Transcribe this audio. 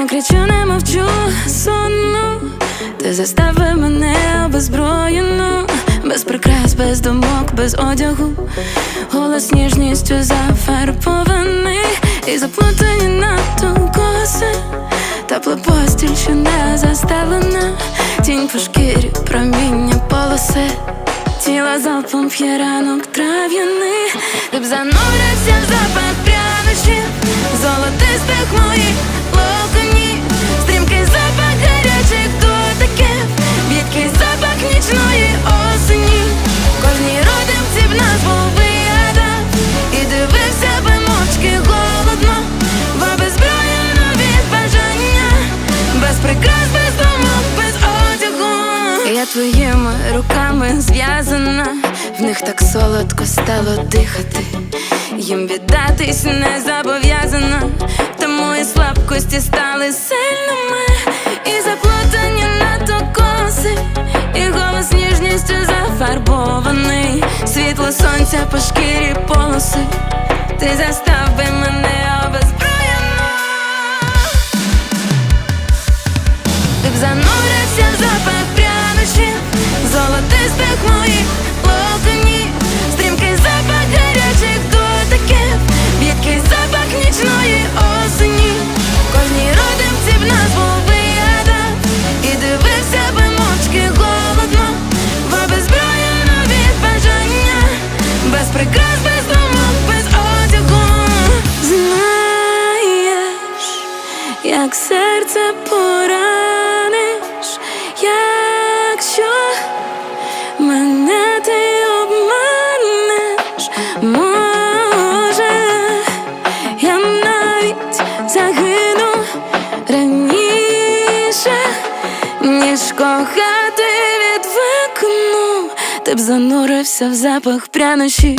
Не кричу, не мовчу, сонну Ти заставив мене обезброєну Без прикрас, без думок, без одягу. Голос ніжністю зафарбований. І заплутані надто коси Тепла постіль, що не застелена Тінь по шкірі, проміння полоси. Тіла залпом п'є ранок трав'яний. Ти б занурився в запах прянощів. Золотистих моїх Я твоїми руками зв'язана. В них так солодко стало дихати. Їм віддатись не зобов'язана Тому і слабкості стали сильними. І заплутані надто коси. І голос ніжністю зафарбований. Світло сонця по шкірі полоси. Ти застав би мене як серце пораниш, якщо мене ти обманеш, може, я навіть загину раніше, ніж кохати відвикну, ти б занурився в запах прянощів.